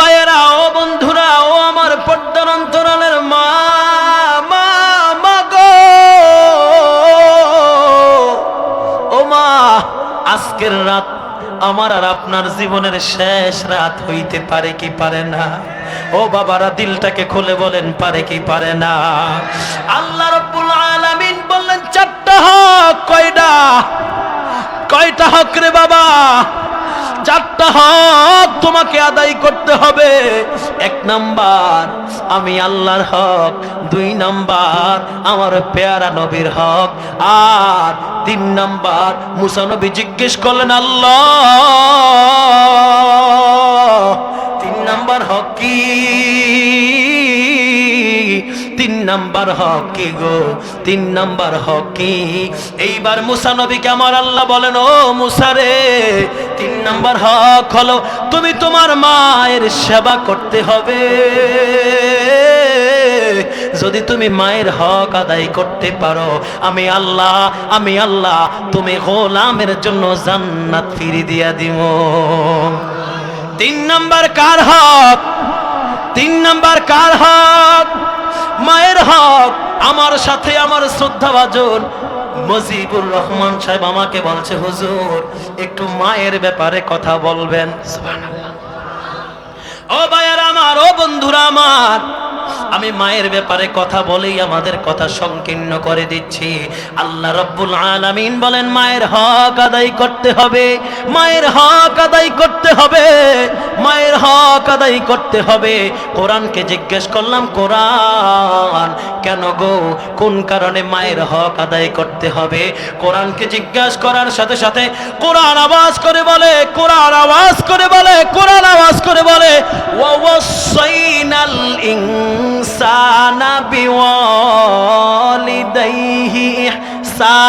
ভাইয়েরা, ও বন্ধুরা, ও আমার পর্দার অন্তরালের মা ও মা, আজকের রাত আমার আর আপনার জীবনের শেষ রাত হইতে পারে কি পারে না? ও বাবারা, দিলটাকে খুলে বলেন, পারে কি পারে না? আল্লাহ রব্বুল আলামিন বললেন, চারটা হক, কয়টা? কয়টা হক রে বাবা? চারটা হক তোমাকে আদায় করতে হবে। এক নাম্বার, আমি আল্লাহর হক। দুই নাম্বার, আমার পেয়ারা নবীর হক। আর তিন নাম্বার, মুসা নবী জিজ্ঞেস করলেন, আল্লাহ, তিন নাম্বার হক কি? তিন নাম্বার হক কি গো? তিন নাম্বার হক কি? এইবার মুসা নবীকে আমার আল্লাহ বলেন, ও মুসা রে তিন নম্বর হক হলো, তুমি তোমার মায়ের সেবা করতে হবে। যদি তুমি মায়ের হক আদায় করতে পারো, আমি আল্লাহ আমি আল্লাহ, তুমি গোলামের জন্য জান্নাত ফিরি দিয়া দিব। তিন নম্বর কার হক? তিন নম্বর কার হক? মায়ের হক, আমার সাথে আমার শ্রদ্ধাভাজন মজিবুর রহমান সাহেব আমাকে বলছে, হুজুর, একটু মায়ের ব্যাপারে কথা বলবেন। ও ভাইয়ার আমার, ও বন্ধুরা আমার, আমি মায়ের ব্যাপারে কথা বলেই আমাদের কথা সংকীর্ণ করে দিচ্ছি। আল্লাহ রব্বুল আলামিন বলেন, মায়ের হক আদায় করতে হবে, মায়ের হক আদায় করতে হবে, মায়ের হক আদায় করতে হবে। কোরআনকে জিজ্ঞেস করলাম, কোরআন কেন গো? কোন কারণে মায়ের হক আদায় করতে হবে? কোরআনকে জিজ্ঞাসা করার সাথে সাথে কোরআন আওয়াজ করে বলে, কোরআন আওয়াজ করে বলে, কোরআন আওয়াজ করে বলে ওয়াসাইনাল ইনসানা বিওয়ালিদাইহি ইহসানা।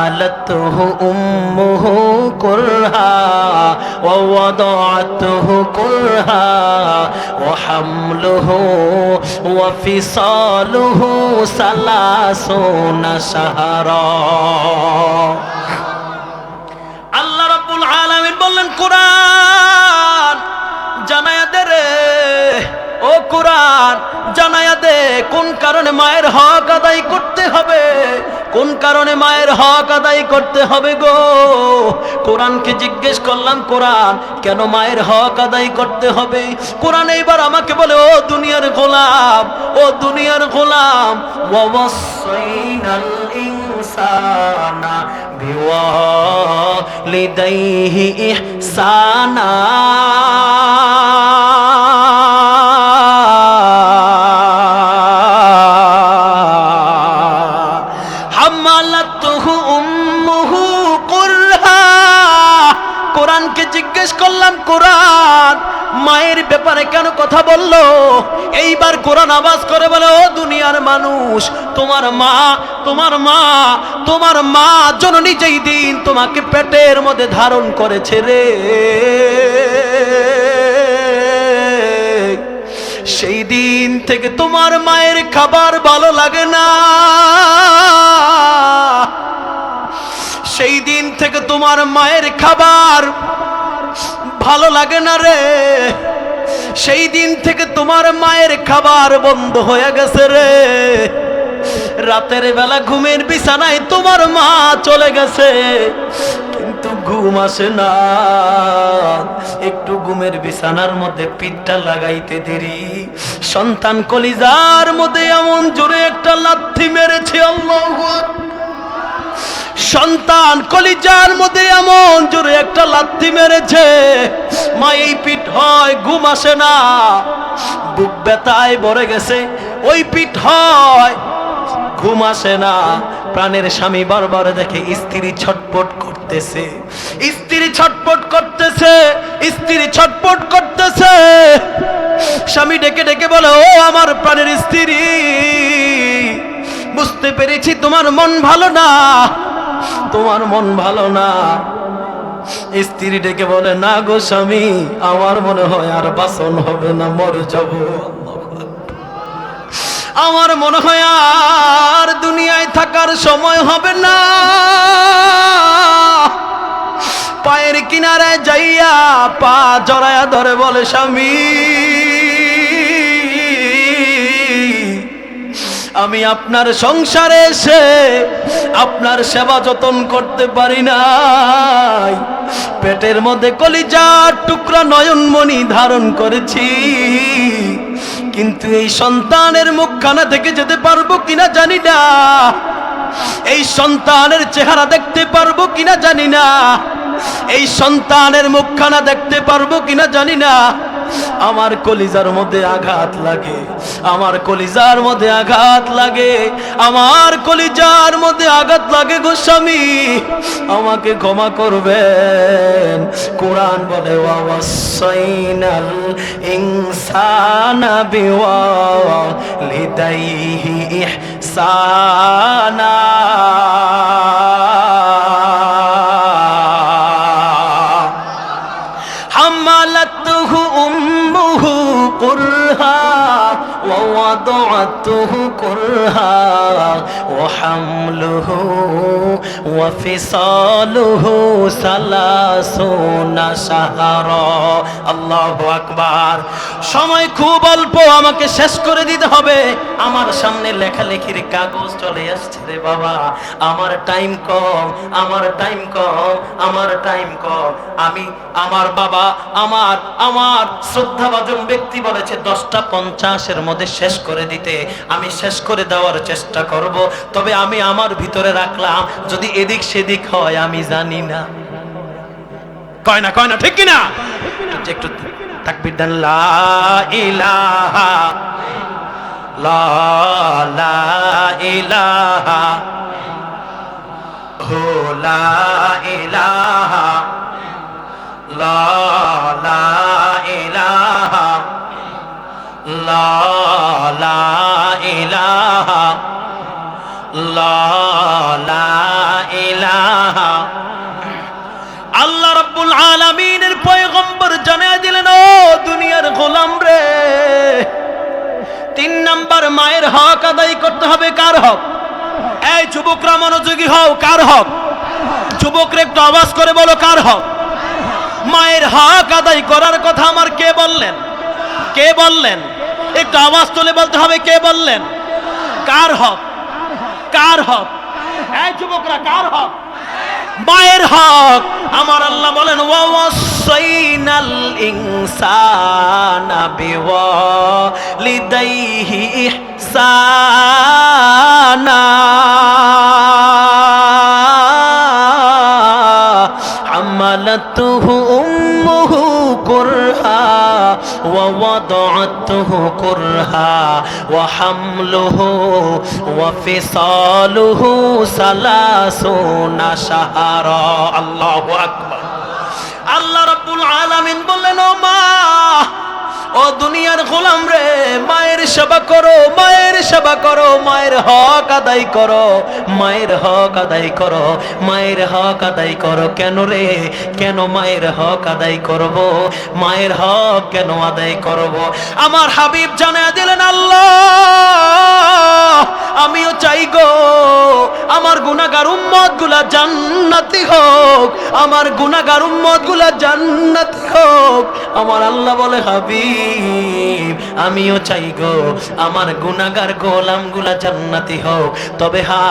حملته أمه كرها ووضعته كرها وحمله وفصاله ثلاثون شهرا আল্লাহ রাব্বুল আলামিন বললেন কোরআন জানায়া দে রে ও কোরআন জানায়া দে কোন কারণে মায়ের হক আদায় করতে হবে কোন কারণে মায়ের হক আদায় করতে হবে গো? কোরআনকে জিজ্ঞেস করলাম, কোরআন, কেন মায়ের হক আদায় করতে হবে? কোরআন এইবার আমাকে বলে, ও দুনিয়ার গোলাম, ও দুনিয়ার গোলাম বিওয়ালিদাইহি ইহসানা। জিজ্ঞেস করলাম কোরআন। মায়ের ব্যাপারে কেন কথা বলল? এইবার কোরআন আওয়াজ করে বলে, ও দুনিয়ার মানুষ, তোমার মা তোমার মা তোমার মা জননী যেই দিন তোমাকে পেটের মধ্যে ধারণ করেছে রে। সেই দিন থেকে তোমার মায়ের খাবার ভালো লাগে না। সেই দিন থেকে তোমার মায়ের খাবার ভালো লাগে না রে। সেই দিন থেকে তোমার মায়ের খাবার বন্ধ হয়ে গেছে রে। রাতের বেলা ঘুমের বিছানায় তোমার মা চলে গেছে। কিন্তু ঘুম আসে না। একটু ঘুমের বিছানার মধ্যে পিঠটা লাগাইতে দেরি। সন্তান কলিজার মধ্যে এমন জোরে একটা লাথি মেরেছে, আল্লাহু। সন্তান কলিজার মধ্যে এমন জোরে একটা লাথি মেরেছে মা এই পিঠ হয়, ঘুম আসে না। বুক ব্যথায় ভরে গেছে, ওই পিঠ হয়, ঘুম আসে না। প্রাণের স্বামী বারবার দেখে স্ত্রী ছটপট করতেছে, স্ত্রী ছটপট করতেছে, স্ত্রী ছটপট করতেছে। স্বামী ডেকে ডেকে বলে, ও আমার প্রাণের স্ত্রী, বুঝতে পেরেছি তোমার মন ভালো না। তোমার মন ভালো না। স্ত্রী ডেকে বলে, না গো স্বামী, আমার মনে হয় আর বাসন হবে না, মর যাব। আমার মনে হয় আর দুনিয়ায় থাকার সময় হবে না। পায়ের কিনারে যাইয়া পা জড়ায়া ধরে বলে, স্বামী আমি আপনার সংসারে এসে আপনার সেবা যতন করতে পারি নাই। পেটের মধ্যে কলিজার টুকরা নয়নমণি ধারণ করেছি। কিন্তু এই সন্তানের মুখখানা থেকে যেতে পারব কিনা জানি না। এই সন্তানের চেহারা দেখতে পারব কিনা জানি না। এই সন্তানের মুখখানা দেখতে পারব কিনা জানি না। আমার কলিজার মধ্যে আঘাত লাগে, আমার কলিজার মধ্যে আঘাত লাগে, আমার কলিজার মধ্যে আঘাত লাগে গোস্বামী আমাকে ক্ষমা করবেন। কোরআন বলে ইনসানা ووضعته كرها وحمله وفصاله ثلاثون شهرا. আল্লাহ আকবার। সময় খুব অল্প, আমাকে শেষ করে দিতে হবে। আমার সামনে লেখালেখির কাগজ চলে আসছে রে বাবা। আমার টাইম কম, আমার টাইম কম, আমার টাইম কম। আমি, আমার বাবা, আমার আমার শ্রদ্ধাভাজন ব্যক্তি বলেছে, দশটা পঞ্চাশের মধ্যে শেষ করে দিতে। আমি শেষ করে দেওয়ার চেষ্টা করব। তবে আমি আমার ভিতরে রাখলাম, যদি এদিক সেদিক হয়, আমি জানি না। কয় না কয় না, ঠিক কিনা? একটু তাকবির দেন, লা ইলাহা, লা হো, লা লা লা লা আলামিনের পয়গম্বর জানিয়ে দিলেন, ও দুনিয়ার গোলাম রে, তিন নাম্বার মায়ের হক আদায় করতে হবে কার হক? এই যুবকরা মনোযোগী হও, কার হক? যুবকরা একটু আওয়াজ করে বলো, কার হক? মায়ের হক আদায় করার কথা আমার কে বললেন? কে বললেন? একটু আওয়াজ তুলে বলতে হবে, কে বললেন? কার হক? কার হক? এই যুবকরা, কার হক? মায়ের হক। আমার আল্লাহ বলেন ওয়াসাইনাল ইনসানা বিওয়ালিদাইহি ইহসানা। হামালাতুহু উম্মুহু কুরহা। ووضعته كرها وحمله وفصاله ثلاثون شهرا. الله أكبر. ও দুনিয়ার গোলাম রে, মায়ের সেবা করো, মায়ের সেবা করো, মায়ের হক আদায় করো, মায়ের হক আদায় করো, মায়ের হক আদায় করো কেন রে? কেন মায়ের হক আদায় করব? মায়ের হক কেন আদায় করব? আমার হাবিব জানা দিলেন, আল্লাহ, আমিও চাই গো, আমার গুনাহগার উম্মতগুলা জান্নাতি হোক, আমার গুনাহগার উম্মতগুলা জান্নাতি হোক। আমার আল্লাহ বলে, হাবিব আমিও চাই গো, আমার গুনাহগার গোলামগুলা জান্নাতি হোক। তবে হা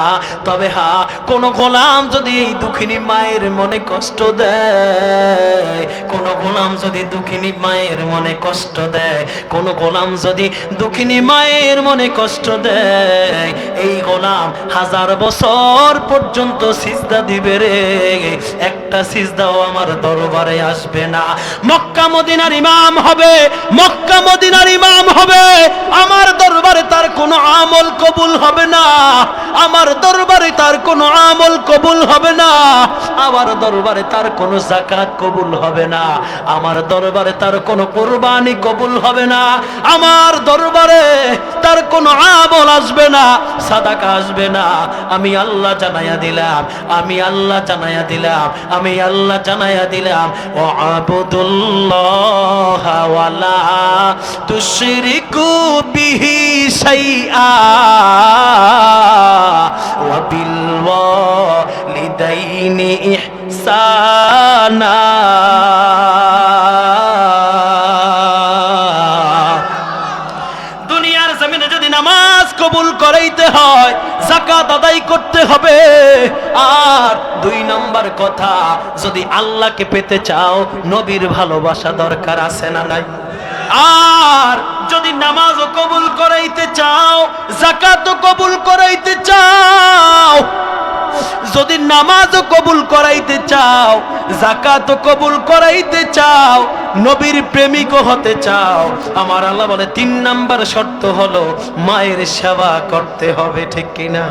তবে হা, কোন গোলাম যদি দুঃখিনী মায়ের মনে কষ্ট দেয়, কোন গোলাম যদি দুঃখিনী মায়ের মনে কষ্ট দেয়, কোন গোলাম যদি দুঃখিনী মায়ের মনে কষ্ট দেয়, এই গোলাম হাজার বছর পর্যন্ত সিজদা দিবে রে। একটা সিজদাও আমার দরবারে আসবে না। মক্কা মদিনার ইমাম হবে মক্কা মদিনার ইমাম হবে। আমার দরবারে তার কোনো আমল কবুল হবে না। আমার দরবারে তার কোনো আমল কবুল হবে না। আমার দরবারে তার কোনো জাকাত কবুল হবে না। আমার দরবারে তার কোনো কোরবানি কবুল হবে না। আমার দরবারে তার কোনো আমল আসবে না, সাদাকা আসবে না। আমি আল্লাহ জানাইয়া দিলাম, আমি আল্লাহ জানাইয়া দিলাম, আমি আল্লাহ জানাইয়া দিলাম ও আবুদুল্লাহ ওয়ালা তুশরিকু বিহি শাইআ ওয়া বিল ওয়ালিদাইনি দুনিয়ার জমিনে যদি নামাজ কবুল করাইতে হয় জাকাত আদায় করতে হবে। আর দুই নম্বর কথা, যদি আল্লাহকে পেতে চাও, নবীর ভালোবাসা দরকার আছে না নাই? আর যদি নামাজও কবুল করাইতে চাও জাকাতও কবুল করাইতে চাও, যদি নামাজও কবুল করাইতে চাও জাকাতও কবুল করাইতে চাও নবীর প্রেমিকও হতে চাও। আমার আল্লাহ বলে, তিন নাম্বার শর্ত হলো, মায়ের সেবা করতে হবে, ঠিক কিনা?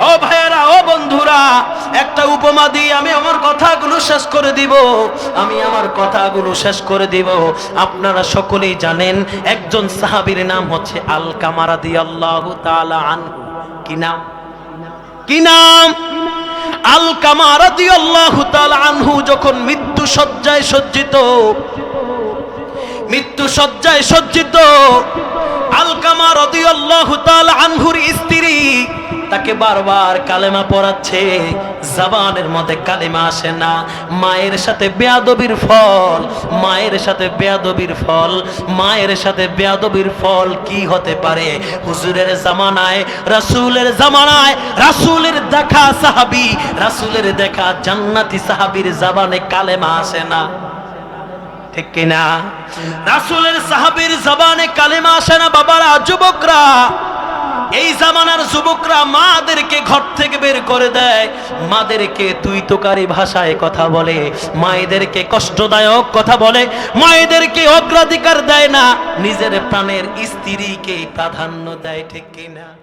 ও ভাইয়েরা, ও বন্ধুরা, একটা উপমা দিয়ে আমি আমার কথাগুলো শেষ করে দিব। আমি আমার কথাগুলো শেষ করে দিব। আপনারা সকলেই জানেন, একজন সাহাবীর নাম হচ্ছে আল কামারা দি আল্লাহ তাআলা আনহু। কি নাম? কি নাম? আল কামারাদি আল্লাহ আনহু যখন মৃত্যু সজ্জায় সজ্জিত মৃত্যু সজ্জায় সজ্জিত আলকামা কামারাদি আল্লাহ আনহুর স্ত্রী তাকে বারবার কালেমা পড়াচ্ছে। জবানের মধ্যে কালেমা আসে না। মায়ের সাথে বেয়াদবির ফল, মায়ের সাথে বেয়াদবির ফল, মায়ের সাথে বেয়াদবির ফল কি হতে পারে? হুজুরের জামানায়, রাসূলের জামানায়, রাসূলের দেখা সাহাবী, রাসূলের দেখা জান্নাতি সাহাবীর জবানে কালেমা আসে না। ঠিক কিনা? রাসূলের সাহাবীর জবানে কালেমা আসে না, বাবারা, যুবকরা। এই জামানার যুবকরা মাদেরকে ঘর থেকে বের করে দেয়। মাদেরকে তুই তোকারি ভাষায় কথা বলে, মায়েদেরকে কষ্টদায়ক কথা বলে, মায়েদেরকে অগ্রাধিকার দেয় না, নিজের প্রাণের স্ত্রীকে প্রাধান্য দেয় ঠিক কিনা?